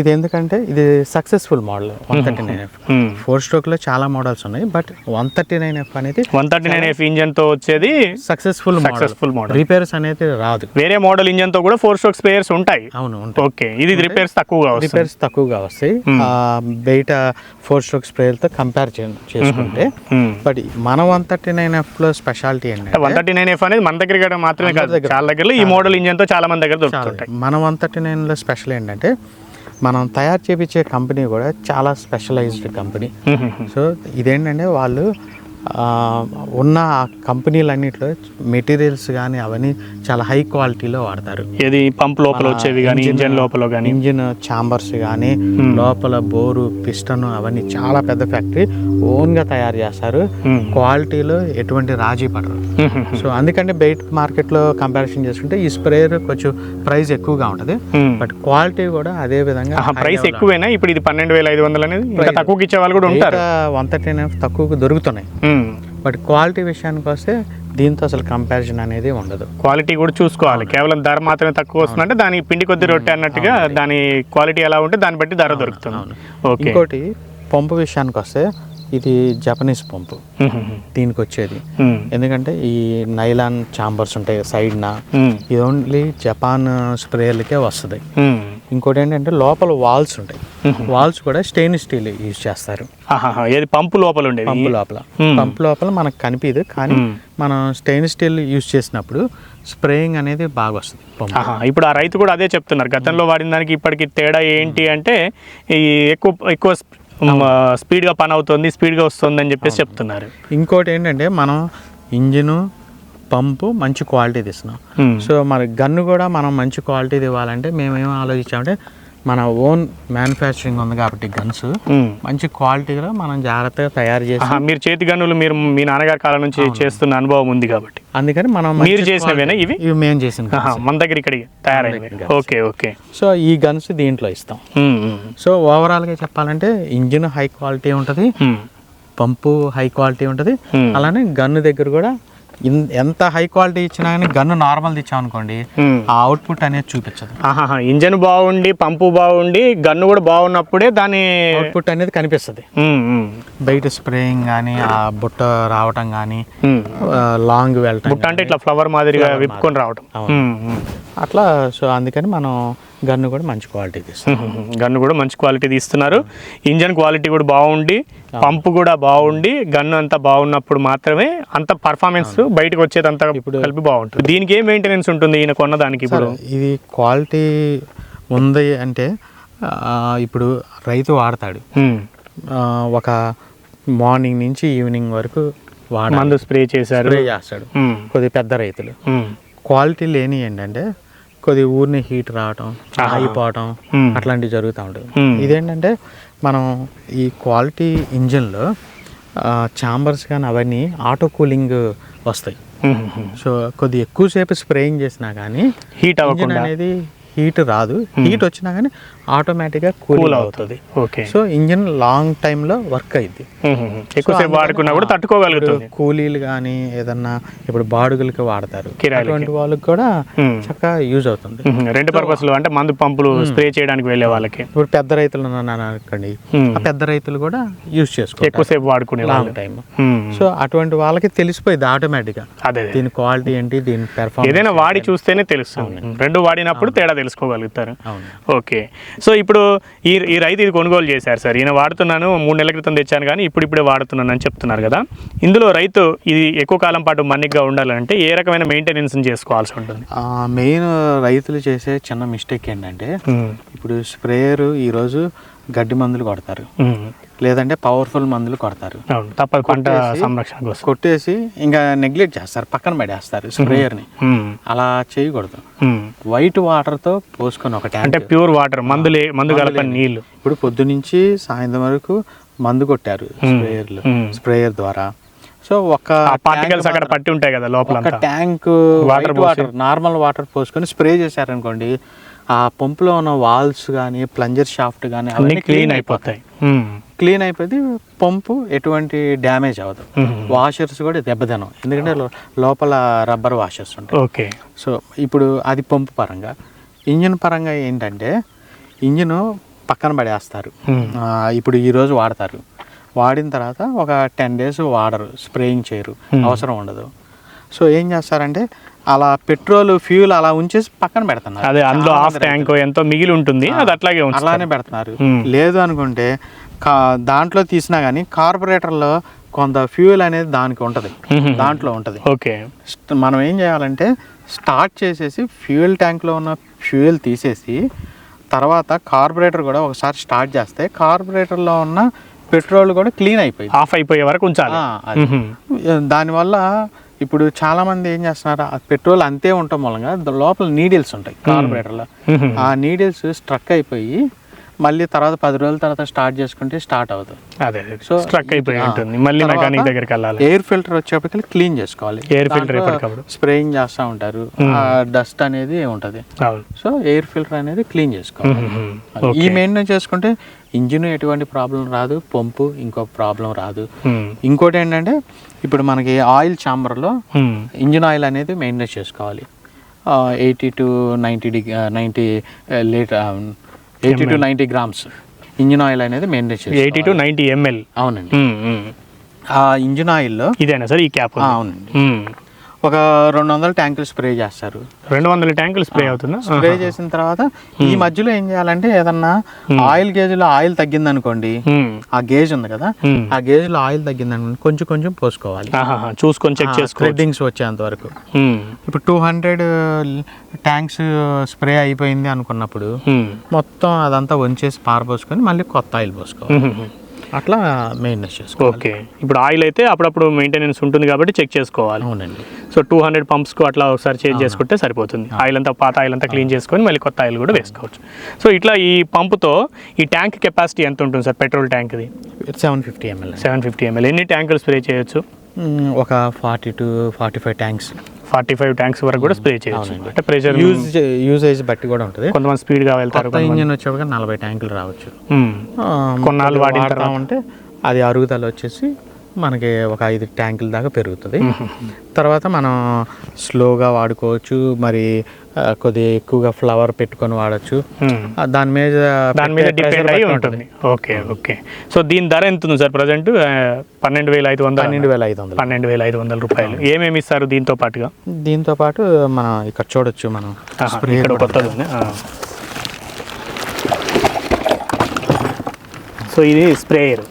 ఇది ఎందుకంటే ఇది successful model one thirty nine F. Four స్ట్రోక్లో చాలా మోడల్స్ ఉన్నాయి but one thirty nine F అనేది వన్ థర్టీ నైన్ ఎఫ్ ఇంజన్తో వచ్చేది సక్సెస్ఫుల్ సక్సెస్ఫుల్ మోడల్ రిపేర్స్ అనేది రాదు. వేరే మోడల్ ఇంజన్తో కూడా ఫోర్ స్ట్రోక్ స్పేయర్స్ ఉంటాయి. అవును ఓకే ఇది రిపేర్స్ తక్కువగా రిపేర్స్ తక్కువగా వస్తాయి. బయట ఫోర్ స్ట్రోక్ స్ప్రేలతో కంపేర్ చేసుకుంటే. బట్ మన వన్ థర్టీ నైన్ ఎఫ్లో స్పెషాలిటీ ఏంటంటే వన్ థర్టీ నైన్ ఎఫ్ అనేది మన దగ్గర మాత్రమే కాదు. చాలా దగ్గర ఈ మోడల్ ఇంజన్తో చాలా మంది దగ్గర దొరుకుతుంటాయి. మన వన్ థర్టీ నైన్లో స్పెషల్ ఏంటంటే మనం తయారు చేపించే కంపెనీ కూడా చాలా స్పెషలైజ్డ్ కంపెనీ. (laughs) సో ఇదేంటంటే వాళ్ళు ఉన్న ఆ కంపెనీలన్నింటిలో మెటీరియల్స్ కానీ అవన్నీ చాలా హై క్వాలిటీలో వాడతారు. ఏది పంప్ లోపల వచ్చేవి కానీ ఇంజన్ లోపల కానీ ఇంజిన్ ఛాంబర్స్ కానీ లోపల బోరు పిస్టన్ అవన్నీ చాలా పెద్ద ఫ్యాక్టరీ ఓన్గా తయారు చేస్తారు. క్వాలిటీలో ఎటువంటి రాజీ పడరు. సో అందుకంటే బయట మార్కెట్లో కంపారిజన్ చేసుకుంటే ఈ స్ప్రేయర్ కొంచెం ప్రైస్ ఎక్కువగా ఉంటుంది. బట్ క్వాలిటీ కూడా అదే విధంగా ప్రైస్ ఎక్కువేనా? ఇప్పుడు ఇది పన్నెండు వేల ఐదు వందలు అనేది తక్కువకి ఇచ్చే వాళ్ళు కూడా ఉంటారు. వన్ థర్టీ తక్కువకు దొరుకుతున్నాయి. బట్ క్వాలిటీ విషయానికి వస్తే దీంతో అసలు కంపారిజన్ అనేది ఉండదు. క్వాలిటీ కూడా చూసుకోవాలి. కేవలం ధర మాత్రమే తక్కువ వస్తుందంటే దాని పిండి కొద్ది రొట్టె అన్నట్టుగా దాని క్వాలిటీ ఎలా ఉంటే దాన్ని బట్టి ధర దొరుకుతుంది. ఇంకోటి పంపు విషయానికి వస్తే ఇది జపనీస్ పంపు. దీనికి వచ్చేది. ఎందుకంటే ఈ నైలాన్ చాంబర్స్ ఉంటాయి సైడ్న ఇది ఓన్లీ జపాన్ స్ప్రేయర్లకే వస్తుంది. ఇంకోటి ఏంటంటే లోపల వాల్స్ ఉంటాయి. వాల్స్ కూడా స్టెయిన్లెస్ స్టీల్ యూజ్ చేస్తారు. ఏది పంపు లోపల ఉండేది? పంపు లోపల. పంపు లోపల మనకు కనిపించదు కానీ. మనం స్టెయిన్లెస్ స్టీల్ యూజ్ చేసినప్పుడు స్ప్రేయింగ్ అనేది బాగా వస్తుంది ఇప్పుడు ఆ రైతు కూడా అదే చెప్తున్నారు. గతంలో వాడిన దానికి ఇప్పటికి తేడా ఏంటి అంటే ఈ ఎక్కువ ఎక్కువ స్పీడ్గా పని అవుతుంది స్పీడ్గా వస్తుంది అని చెప్పేసి చెప్తున్నారు. ఇంకోటి ఏంటంటే మనం ఇంజిన్ పంపు మంచి క్వాలిటీ తీస్తున్నాం. Hmm. సో మన గన్ను కూడా మనం మంచి క్వాలిటీ ఇవ్వాలంటే మేము ఆలోచించామంటే మన ఓన్ మ్యానుఫ్యాక్చరింగ్ ఉంది కాబట్టి గన్స్. మంచి క్వాలిటీలో మనం జాగ్రత్తగా తయారు చేసి ఆహా, మీరు చేతి గన్నులు మీరు మీ నాన్నగారి కాలం నుంచి చేస్తున్న అనుభవం ఉంది కాబట్టి. అందుకని మనం మీరు చేసినవేనా ఇవి? ఇవి మేము చేసిన మన దగ్గర ఇక్కడికి తయారైనవి. Okay okay. సో ఈ గన్స్ దీంట్లో ఇస్తాం. సో ఓవరాల్గా చెప్పాలంటే ఇంజిన్ హై క్వాలిటీ ఉంటుంది పంపు హై క్వాలిటీ ఉంటుంది. అలానే గన్ను దగ్గర కూడా ఎంత హై క్వాలిటీ ఇచ్చినా కానీ గన్ను నార్మల్ ఇచ్చాం అనుకోండి. ఆ అవుట్పుట్ అనేది చూపించదు ఇంజన్ బాగుండి పంపు బాగుండి గన్ను కూడా బాగున్నప్పుడే దాని అవుట్పుట్ అనేది కనిపిస్తుంది బయట స్ప్రేయింగ్ కానీ ఆ బుట్ట రావటం కానీ. లాంగ్ వెళ్ళటం బుట్ట అంటే ఇట్లా ఫ్లవర్ మాదిరిగా విప్పుకొని ఉమ్. అట్లా సో అందుకని మనం గన్ను కూడా మంచి క్వాలిటీ తీస్తాం. (laughs) గన్ను కూడా మంచి క్వాలిటీ తీస్తున్నారు. ఇంజన్ క్వాలిటీ కూడా బాగుండి పంపు కూడా బాగుండి గన్ను అంతా బాగున్నప్పుడు మాత్రమే అంత పర్ఫార్మెన్స్ బయటకు వచ్చేది అంతా ఇప్పుడు- కలిపి బాగుంటుంది. దీనికి ఏ మెయింటెనెన్స్ ఉంటుంది ఈయన కొన్న దానికి ఇప్పుడు? ఇది క్వాలిటీ ఉంది అంటే ఇప్పుడు రైతు వాడతాడు. ఒక మార్నింగ్ నుంచి ఈవినింగ్ వరకు మందు స్ప్రే చేశారు. స్ప్రే చేస్తాడు. ఉమ్, కొద్ది పెద్ద రైతులు. క్వాలిటీ లేని ఏంటంటే కొద్ది ఊరిని హీట్ రావటం ఆగిపోవటం. అట్లాంటివి జరుగుతూ ఉంటుంది. ఇదేంటంటే మనం ఈ క్వాలిటీ ఇంజిన్లో ఛాంబర్స్ కానీ అవన్నీ ఆటో కూలింగ్ వస్తాయి. సో కొద్ది ఎక్కువసేపు స్ప్రేయింగ్ చేసినా కానీ హీట్ ఇంజిన్ అవ్వకుండా అనేది హీట్ రాదు హీట్ వచ్చినా కానీ ఆటోమేటిక్గా కూల్ కూల్ అవుతుంది. ఓకే. సో ఇంజిన్ లాంగ్ టైంలో వర్క్ అయింది. ఎక్కువసేపు వాడుకున్నా కూడా తట్టుకోగలుగుతుంది. కూలీలు కానీ ఏదన్నా ఇప్పుడు బాడుగులకి వాడతారు. అటువంటి వాళ్ళకి కూడా. చక్కగా యూజ్ అవుతుంది. రెండు పర్పస్లు అంటే మందు పంపులు స్ప్రే చేయడానికి వెళ్ళే వాళ్ళకి. ఇప్పుడు పెద్ద రైతులు అనుకోండి. ఆ పెద్ద రైతులు కూడా యూజ్ చేసుకోవాలి ఎక్కువసేపు వాడుకునే లాంగ్ టైం. సో అటువంటి వాళ్ళకి తెలిసిపోయింది ఆటోమేటిక్గా. అదే అదే. దీని క్వాలిటీ ఏంటి దీని పెర్ఫార్మెన్స్ ఏదైనా వాడి చూస్తేనే తెలుస్తుంది. రెండు వాడినప్పుడు తేడా తెలుసుకోగలుగుతారు. ఓకే. సో ఇప్పుడు ఈ ఈ రైతు ఇది కొనుగోలు చేశారు సార్. ఈయన వాడుతున్నాను మూడు నెలల క్రితం తెచ్చాను కానీ ఇప్పుడు ఇప్పుడే వాడుతున్నాను అని చెప్తున్నారు కదా. ఇందులో రైతు ఇది ఎక్కువ కాలం పాటు మన్నిగ్గా ఉండాలంటే ఏ రకమైన మెయింటెనెన్స్ చేసుకోవాల్సి ఉంటుంది? మెయిన్ రైతులు చేసే చిన్న మిస్టేక్ ఏంటంటే ఇప్పుడు స్ప్రేయర్ ఈరోజు గడ్డి మందులు కొడతారు. లేదంటే పవర్ఫుల్ మందులు కొడతారు. తప్పదు పంట సంరక్షణ కోసం. కొట్టేసి ఇంకా నెగ్లెక్ట్ చేస్తారు పక్కన పడేస్తారు స్ప్రేయర్ని. అలా చేయకూడదు. వైట్ వాటర్తో పోసుకొని ఒక అంటే ప్యూర్ వాటర్ మందులే మందు కలపని నీళ్ళు ఇప్పుడు పొద్దు నుంచి సాయంత్రం వరకు మందు కొట్టారు స్ప్రేయర్లు. స్ప్రేయర్ ద్వారా. సో ఒక పార్టికల్స్ అక్కడ పట్టి ఉంటాయి కదా లోపల tank water water normal water పోసుకొని స్ప్రే చేశారనుకోండి ఆ పంపులో ఉన్న వాల్స్ కానీ ప్లంజర్ షాఫ్ట్ కానీ అవన్నీ క్లీన్ అయిపోతాయి. క్లీన్ అయిపోతే పంపు ఎటువంటి డ్యామేజ్ అవ్వదు. వాషర్స్ కూడా దెబ్బతినం ఎందుకంటే లోపల రబ్బర్ వాషర్స్ ఉంటాయి. ఓకే. సో ఇప్పుడు అది పంపు పరంగా. ఇంజిన్ పరంగా ఏంటంటే ఇంజిన్ పక్కన పడేస్తారు. ఇప్పుడు ఈరోజు వాడతారు. వాడిన తర్వాత ఒక టెన్ డేస్ వాడరు స్ప్రేయింగ్ చేయరు. అవసరం ఉండదు. సో ఏం చేస్తారంటే అలా పెట్రోల్ ఫ్యూల్ అలా ఉంచేసి పక్కన పెడుతున్నారు. అదే అందులో హాఫ్ మంది ట్యాంక్ ఎంతో మిగిలి ఉంటుంది అది అట్లాగే అలానే పెడుతున్నారు. లేదు అనుకుంటే కా దాంట్లో తీసినా కానీ కార్బొరేటర్లో కొంత ఫ్యూయల్ అనేది దానికి ఉంటుంది. దాంట్లో ఉంటుంది. ఓకే. మనం ఏం చేయాలంటే స్టార్ట్ చేసేసి ఫ్యూయల్ ట్యాంక్లో ఉన్న ఫ్యూయల్ తీసేసి తర్వాత కార్బొరేటర్ కూడా ఒకసారి స్టార్ట్ చేస్తే కార్బొరేటర్లో ఉన్న పెట్రోల్ కూడా క్లీన్ అయిపోయింది. ఆఫ్ అయిపోయే వరకు ఉంచాలి. దానివల్ల ఇప్పుడు చాలా మంది ఏం చేస్తున్నారు? ఆ పెట్రోల్ అంతే ఉండటం మూలంగా లోపల నీడిల్స్ ఉంటాయి కార్బొరేటర్లో. ఆ నీడిల్స్ స్ట్రక్ అయిపోయి మళ్ళీ తర్వాత పది రోజుల తర్వాత స్టార్ట్ చేసుకుంటే స్టార్ట్ అవుతుంది. అదే సో స్ట్రక్ అయిపోయి ఉంటుంది. మళ్ళీ మెకానిక్ దగ్గరికి వెళ్ళాలి. ఎయిర్ ఫిల్టర్ వచ్చేప్పటికి క్లీన్ చేసుకోవాలి. filter ఎప్పటికప్పుడు. స్ప్రేయింగ్ చేస్తూ ఉంటారు. ఆ డస్ట్ అనేది ఉంటుంది. సో ఎయిర్ ఫిల్టర్ అనేది క్లీన్ చేసుకోవాలి. ఈ మెయింటైన్ చేసుకుంటే ఇంజిన్ ఎటువంటి ప్రాబ్లం రాదు పంపు ఇంకో ప్రాబ్లం రాదు. ఇంకోటి ఏంటంటే ఇప్పుడు మనకి ఆయిల్ ఛాంబర్లో. ఇంజిన్ ఆయిల్ అనేది మెయింటైన్ చేసుకోవాలి. Eighty to ninety degree ninety litre eighty to ninety grams engine oil అనేది మెయింటైన్ చేసుకోవాలి ఎయిటీ టు నైంటీ ఎంఎల్. అవునండి. ఆ ఇంజిన్ ఆయిల్లో ఇదేనా సార్ ఈ క్యాప్? అవునండి. ఒక రెండు వందల ట్యాంకులు స్ప్రే చేస్తారు రెండు వందల ట్యాంకులు స్ప్రే అవుతుందా స్ప్రే చేసిన తర్వాత ఈ మధ్యలో ఏం చేయాలంటే ఏదన్నా ఆయిల్ గేజ్లో ఆయిల్ తగ్గింది అనుకోండి. ఆ గేజ్ ఉంది కదా. ఆ గేజ్లో ఆయిల్ తగ్గింది అనుకోండి కొంచెం కొంచెం పోసుకోవాలి. చూసుకొని చెక్ చేసుకో థ్రెడ్డింగ్స్ వచ్చేంత వరకు. ఇప్పుడు టూ హండ్రెడ్ ట్యాంక్స్ స్ప్రే అయిపోయింది అనుకున్నప్పుడు. మొత్తం అదంతా వంచేసి పారపోసుకొని మళ్ళీ కొత్త ఆయిల్ పోసుకోవాలి. అట్లా మెయింటైన్ చేసుకోవాలి. ఓకే. ఇప్పుడు ఆయిల్ అయితే అప్పుడప్పుడు మెయింటెనెన్స్ ఉంటుంది కాబట్టి చెక్ చేసుకోవాలి. అవునండి. సో టూ హండ్రెడ్ పంప్స్కు అట్లా ఒకసారి చేంజ్ చేసుకుంటే సరిపోతుంది. ఆయిల్ అంతా పాత ఆయిల్ అంతా క్లీన్ చేసుకొని మళ్ళీ కొత్త ఆయిల్ కూడా వేసుకోవచ్చు. సో ఇట్లా ఈ పంపుతో ఈ ట్యాంక్ కెపాసిటీ ఎంత ఉంటుంది sir? Petrol ట్యాంక్ది? Seven fifty ML seven fifty ML. ఎన్ని ట్యాంకులు స్ప్రే చేయొచ్చు? ఒక forty to forty five tanks. Forty five tanks వరకు కూడా స్ప్రే చేయొచ్చు. అంటే ప్రెషర్ యూజ్ యూజేజ్ బట్టి కూడా ఉంటుంది. కొంతమంది స్పీడ్గా వెళ్తారు ఇంజిన్ వచ్చేప్పటికి నలభై ట్యాంకులు రావచ్చు. కొన్నాళ్ళు తర్వాత. ఉంటే అది అరుగుదల వచ్చేసి మనకి ఒక ఐదు ట్యాంకుల దాకా పెరుగుతుంది. తర్వాత మనం స్లోగా వాడుకోవచ్చు మరి కొద్దిగా ఎక్కువగా ఫ్లవర్ పెట్టుకొని వాడచ్చు. దాని మీద దాని మీద డిపెండ్ అయి ఉంటుంది. Okay okay. సో దీని ధర ఎంత ఉంది సార్ ప్రజెంట్ పన్నెండు వేల ఐదు వందలు? పన్నెండు వేల ఐదు వందలు. పన్నెండు వేల ఐదు వందల రూపాయలు. ఏమేమి ఇస్తారు దీంతో పాటుగా? దీంతో పాటు మనం ఇక్కడ చూడొచ్చు మనం. ఇక్కడ కొత్తది ఉంది. సో ఇది స్ప్రేయర్.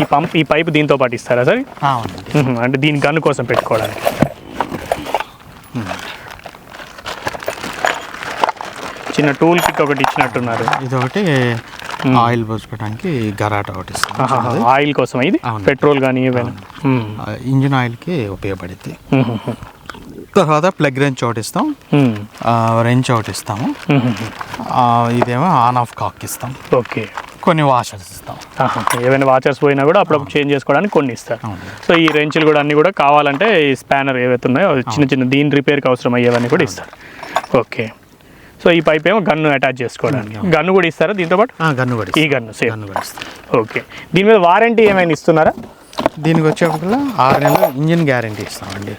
ఈ పంప్ ఈ పైప్ దీంతో పాటు ఇస్తారా సార్. అంటే దీని గన్ను కోసం పెట్టుకోవడానికి. చిన్న టూల్ కిట్ ఒకటి ఇచ్చినట్టున్నారు. ఇది ఒకటి ఆయిల్ పోసుకోవడానికి గరాట ఒకటి ఆయిల్ కోసం ఇది. పెట్రోల్ కానీ ఏవైనా? ఇంజిన్ ఆయిల్కి ఉపయోగపడుద్ది. మ్మ్. తర్వాత ప్లగ్ రెంచ్ ఒకటి ఇస్తాం. రెంచ్ ఒకటి ఇస్తాము. ఇదేమో ఆన్ ఆఫ్ కాక్ ఇస్తాం. ఓకే. కొన్ని వాషర్స్ ఇస్తాం. ఏవైనా వాచర్స్ పోయినా కూడా అప్పుడప్పుడు చేంజ్ చేసుకోవడానికి కొన్ని ఇస్తారు. సో ఈ రెంచులు కూడా అన్ని కూడా కావాలంటే ఈ స్పానర్ ఏవైతే ఉన్నాయో చిన్న చిన్న దీని రిపేర్కి అవసరం అయ్యేవన్నీ కూడా ఇస్తారు. ఓకే సో ఈ పైప్ ఏమో గన్ను అటాచ్ చేసుకోవడానికి. గన్ను కూడా ఇస్తారా దీంతో పాటు? గన్ను కూడా ఈ. గన్ను సేమ్ ఇస్తాం. ఓకే దీని మీద వారంటీ ఏమైనా ఇస్తున్నారా? దీనికి వచ్చేప్పటికల్లా ఆరు నెలలు ఇంజిన్ గ్యారంటీ ఇస్తామండి.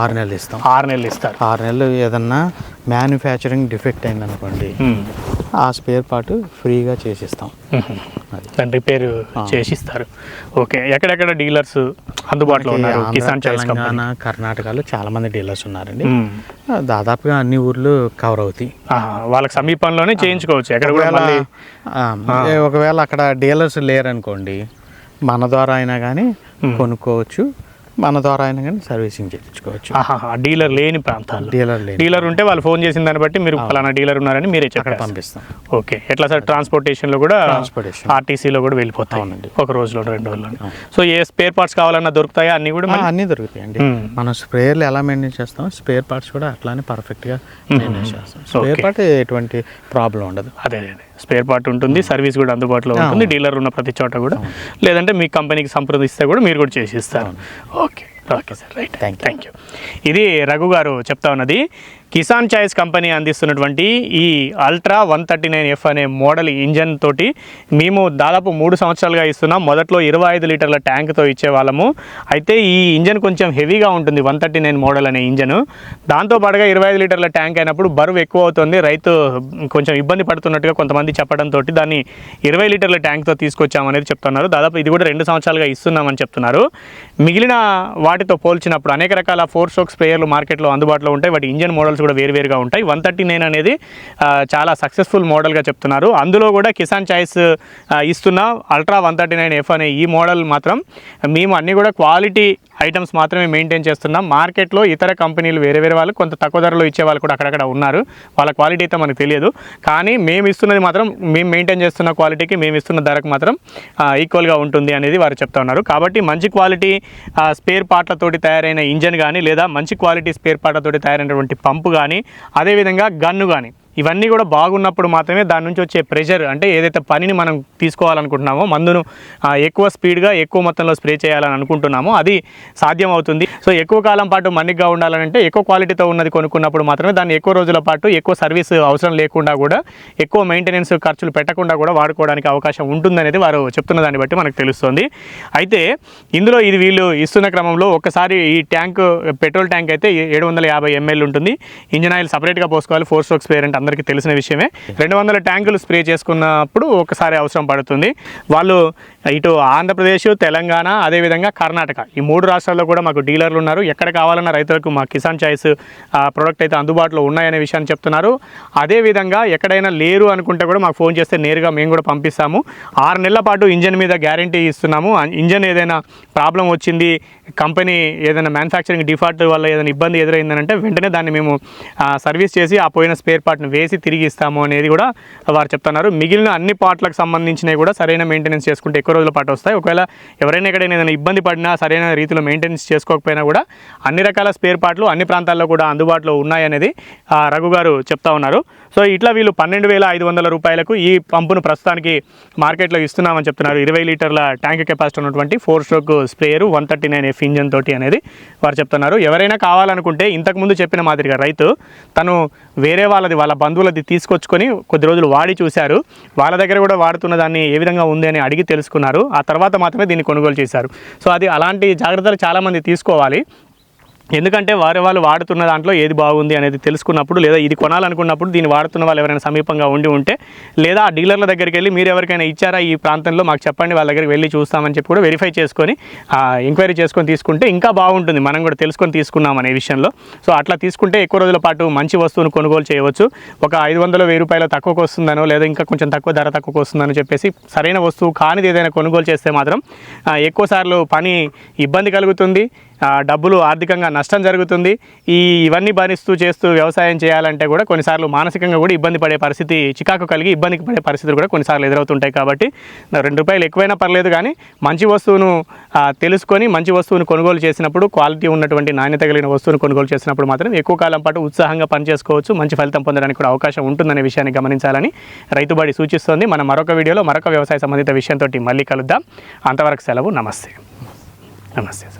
ఆరు నెలలు ఇస్తాం. ఆరు నెలలు ఇస్తారు. ఆరు నెలలు ఏదన్నా మ్యానుఫ్యాక్చరింగ్ డిఫెక్ట్ అయిందనుకోండి మ్మ్. ఆ స్పేర్ పార్ట్ ఫ్రీగా చేసిస్తాం. దాని రిపేర్ చేసి ఇస్తారు ఓకే. ఎక్కడెక్కడ డీలర్స్ అందుబాటులో ఉన్నారు? కిసాన్ తెలంగాణ కర్ణాటకలో చాలా మంది డీలర్స్ ఉన్నారండి. దాదాపుగా అన్ని ఊర్లు కవర్ అవుతాయి. వాళ్ళకి సమీపంలోనే చేయించుకోవచ్చు. ఎక్కడ కూడా ఒకవేళ అక్కడ డీలర్స్ లేరనుకోండి మన ద్వారా అయినా కానీ కొనుక్కోవచ్చు. మన ద్వారా అయినా కానీ సర్వీసింగ్ చేయించుకోవచ్చు. డీలర్ లేని ప్రాంతాల్లో. డీలర్ లేని డీలర్ ఉంటే వాళ్ళు ఫోన్ చేసిన దాన్ని బట్టి మీరు ఫలానా డీలర్ ఉన్నారని మీరే అక్కడ చెప్పారు. పంపిస్తాం. ఓకే. ఎట్లా సార్? ట్రాన్స్పోర్టేషన్లో కూడా. ఆర్టీసీలో కూడా వెళ్ళిపోతాయి. అవునండి. ఒక రోజులో రెండు రోజుల్లో సో ఏ స్పేర్ పార్ట్స్ కావాలన్నా దొరుకుతాయా? అన్ని కూడా? అన్నీ దొరుకుతాయండి. మనం స్ప్రేయర్లు ఎలా మెయింటైన్ చేస్తాం స్పేర్ పార్ట్స్ కూడా అట్లానే పర్ఫెక్ట్గా మెయింటైన్ చేస్తాం. స్పేర్. పార్ట్ ఎటువంటి ప్రాబ్లం ఉండదు. అదే అదే. స్పేర్ పార్ట్ ఉంటుంది సర్వీస్ కూడా అందుబాటులో ఉంటుంది డీలర్ ఉన్న ప్రతి చోట కూడా. లేదంటే మీ కంపెనీకి సంప్రదిస్తే కూడా మీరు కూడా చేసి ఇస్తారు. Okay okay sir right. Thank you ఇది రఘు గారు చెప్తా ఉన్నది. కిసాన్ చాయిస్ కంపెనీ అందిస్తున్నటువంటి ఈ ultra one thirty nine F అనే మోడల్ ఇంజన్ తోటి మేము దాదాపు మూడు సంవత్సరాలుగా ఇస్తున్నాం. మొదట్లో ఇరవై ఐదు లీటర్ల ట్యాంక్తో ఇచ్చేవాళ్ళము. అయితే ఈ ఇంజన్ కొంచెం హెవీగా ఉంటుంది వన్ థర్టీ నైన్ మోడల్ అనే ఇంజన్. దాంతో పాటుగా ఇరవై ఐదు లీటర్ల ట్యాంక్ అయినప్పుడు బరువు ఎక్కువ అవుతుంది. రైతు కొంచెం ఇబ్బంది పడుతున్నట్టుగా కొంతమంది చెప్పడంతో దాన్ని ఇరవై లీటర్ల ట్యాంక్తో తీసుకొచ్చామనేది చెప్తున్నారు. దాదాపు ఇది కూడా రెండు సంవత్సరాలుగా ఇస్తున్నామని చెప్తున్నారు. మిగిలిన వాటితో పోల్చినప్పుడు అనేక రకాల ఫోర్ స్ట్రోక్ స్ప్రేయర్లు మార్కెట్లో అందుబాటులో ఉంటాయి. వాటి ఇంజన్ మోడల్స్ కూడా వేరువేరుగా ఉంటాయి. వన్ థర్టీ నైన్ అనేది చాలా సక్సెస్ఫుల్ మోడల్గా చెప్తున్నారు. అందులో కూడా కిసాన్ చాయిస్ ఇస్తున్న. Ultra one thirty nine F అనే ఈ మోడల్ మాత్రం మేము అన్నీ కూడా క్వాలిటీ ఐటమ్స్ మాత్రమే మెయింటైన్ చేస్తున్నాం. మార్కెట్లో ఇతర కంపెనీలు వేరే వేరే వాళ్ళు కొంత తక్కువ ధరలో ఇచ్చే వాళ్ళు కూడా అక్కడక్కడ ఉన్నారు. వాళ్ళ క్వాలిటీ అయితే మనకు తెలియదు. కానీ మేము ఇస్తున్నది మాత్రం మేము మెయింటైన్ చేస్తున్న క్వాలిటీకి మేము ఇస్తున్న ధరకు మాత్రం ఈక్వల్గా ఉంటుంది అనేది వారు చెప్తా ఉన్నారు. కాబట్టి మంచి క్వాలిటీ స్పేర్ పార్ట్లతోటి తయారైన ఇంజన్ కానీ లేదా మంచి క్వాలిటీ స్పేర్ పార్ట్లతోటి తయారైనటువంటి పంపు కానీ అదేవిధంగా గన్ను కానీ ఇవన్నీ కూడా బాగున్నప్పుడు మాత్రమే దాని నుంచి వచ్చే ప్రెషర్ అంటే ఏదైతే పనిని మనం తీసుకోవాలనుకుంటున్నామో మందును ఎక్కువ స్పీడ్గా ఎక్కువ మొత్తంలో స్ప్రే చేయాలని అనుకుంటున్నామో అది సాధ్యం అవుతుంది సో ఎక్కువ కాలం పాటు మన్నిగ్గా ఉండాలంటే ఎక్కువ క్వాలిటీతో ఉన్నది కొనుక్కున్నప్పుడు మాత్రమే దాన్ని ఎక్కువ రోజుల పాటు ఎక్కువ సర్వీస్ అవసరం లేకుండా కూడా ఎక్కువ మెయింటెనెన్స్ ఖర్చులు పెట్టకుండా కూడా వాడుకోవడానికి అవకాశం ఉంటుందనేది వారు చెప్తున్న దాన్ని బట్టి మనకు తెలుస్తుంది. అయితే ఇందులో ఇది వీళ్ళు ఇస్తున్న క్రమంలో ఒకసారి ఈ ట్యాంక్ పెట్రోల్ ట్యాంక్ అయితే ఏడు వందల యాభై ఎంఎల్ ఉంటుంది. ఇంజన్ ఆయిల్ సపరేట్గా పోసుకోవాలి ఫోర్ స్ట్రోక్ స్ప్రే అందరికీ తెలిసిన విషయమే. రెండు వందల ట్యాంకులు స్ప్రే చేసుకున్నప్పుడు ఒకసారి అవసరం పడుతుంది. వాళ్ళు ఇటు ఆంధ్రప్రదేశ్ తెలంగాణ అదేవిధంగా కర్ణాటక. ఈ మూడు రాష్ట్రాల్లో కూడా మాకు డీలర్లు ఉన్నారు. ఎక్కడ కావాలన్న రైతులకు మా కిసాన్ చాయిస్ ప్రోడక్ట్ అయితే అందుబాటులో ఉన్నాయనే విషయాన్ని చెప్తున్నారు. అదేవిధంగా ఎక్కడైనా లేరు అనుకుంటే కూడా మాకు ఫోన్ చేస్తే నేరుగా మేము కూడా పంపిస్తాము. ఆరు నెలల పాటు ఇంజన్ మీద గ్యారంటీ ఇస్తున్నాము. ఇంజన్ ఏదైనా ప్రాబ్లం వచ్చింది కంపెనీ ఏదైనా మ్యానుఫ్యాక్చరింగ్ డిఫాల్ట్ వల్ల ఏదైనా ఇబ్బంది ఎదురైందనంటే వెంటనే దాన్ని మేము సర్వీస్ చేసి ఆ పోయిన స్పేర్ పార్ట్ని వేసి తిరిగి ఇస్తాము అనేది కూడా వారు చెప్తున్నారు. మిగిలిన అన్ని పార్ట్లకు సంబంధించినవి కూడా సరైన మెయింటెనెన్స్ చేసుకుంటే ఎక్కువ రోజుల పాటు వస్తాయి. ఒకవేళ ఎవరైనా ఎక్కడైనా ఏదైనా ఇబ్బంది పడినా సరైన రీతిలో మెయింటెనెన్స్ చేసుకోకపోయినా కూడా అన్ని రకాల స్పేర్ పార్ట్లు అన్ని ప్రాంతాల్లో కూడా అందుబాటులో ఉన్నాయనేది ఆ, రఘు గారు చెప్తా ఉన్నారు. సో ఇట్లా వీళ్ళు పన్నెండు వేల ఐదు వందల రూపాయలకు ఈ పంపును ప్రస్తుతానికి మార్కెట్లో ఇస్తున్నామని చెప్తున్నారు. ఇరవై లీటర్ల ట్యాంక్ కెపాసిటీ ఉన్నటువంటి four stroke sprayer one thirty nine F engine తోటి అనేది వారు చెప్తున్నారు. ఎవరైనా కావాలనుకుంటే ఇంతకుముందు చెప్పిన మాదిరిగా రైతు తను వేరే వాళ్ళది వాళ్ళ బంధువులది తీసుకొచ్చుకొని కొద్ది రోజులు వాడి చూశారు. వాళ్ళ దగ్గర కూడా వాడుతున్న దాన్ని ఏ విధంగా ఉంది అని అడిగి తెలుసుకున్నారు. ఆ తర్వాత మాత్రమే దీన్ని కొనుగోలు చేశారు. సో అది అలాంటి జాగ్రత్తలు చాలామంది తీసుకోవాలి. ఎందుకంటే వారి వాళ్ళు వాడుతున్న దాంట్లో ఏది బాగుంది అనేది తెలుసుకున్నప్పుడు లేదా ఇది కొనాలనుకున్నప్పుడు దీన్ని వాడుతున్న వాళ్ళు ఎవరైనా సమీపంగా ఉండి ఉంటే లేదా ఆ డీలర్ల దగ్గరికి వెళ్ళి మీరు ఎవరికైనా ఇచ్చారా ఈ ప్రాంతంలో మాకు చెప్పండి వాళ్ళ దగ్గరికి వెళ్ళి చూస్తామని చెప్పి కూడా వెరిఫై చేసుకొని ఎంక్వైరీ చేసుకొని తీసుకుంటే ఇంకా బాగుంటుంది. మనం కూడా తెలుసుకొని తీసుకున్నాం అనే విషయంలో. సో అట్లా తీసుకుంటే ఎక్కువ రోజుల పాటు మంచి వస్తువును కొనుగోలు చేయవచ్చు. ఒక ఐదు వందలు వెయ్యి రూపాయలు తక్కువకు వస్తుందనో లేదా ఇంకా కొంచెం తక్కువ ధర తక్కువకు వస్తుందని చెప్పేసి సరైన వస్తువు కానిది ఏదైనా కొనుగోలు చేస్తే మాత్రం ఎక్కువసార్లు ఎక్కువ సార్లు పని ఇబ్బంది కలుగుతుంది. డబ్బులు ఆర్థికంగా నష్టం జరుగుతుంది. ఈ ఇవన్నీ భరిస్తూ చేస్తూ వ్యవసాయం చేయాలంటే కూడా కొన్నిసార్లు మానసికంగా కూడా ఇబ్బంది పడే పరిస్థితి చికాకు కలిగి ఇబ్బందికి పడే పరిస్థితులు కూడా కొన్నిసార్లు ఎదురవుతుంటాయి కాబట్టి రెండు రూపాయలు ఎక్కువైనా పర్లేదు కానీ మంచి వస్తువును తెలుసుకొని మంచి వస్తువును కొనుగోలు చేసినప్పుడు క్వాలిటీ ఉన్నటువంటి నాణ్యత కలిగిన వస్తువును కొనుగోలు చేసినప్పుడు మాత్రం ఎక్కువ కాలం పాటు ఉత్సాహంగా పనిచేసుకోవచ్చు. మంచి ఫలితం పొందడానికి కూడా అవకాశం ఉంటుందనే విషయాన్ని గమనించాలని రైతుబడి సూచిస్తోంది. మనం మరొక వీడియోలో మరొక వ్యవసాయ సంబంధిత విషయంతో మళ్ళీ కలుద్దాం. అంతవరకు సెలవు. నమస్తే. నమస్తే సార్.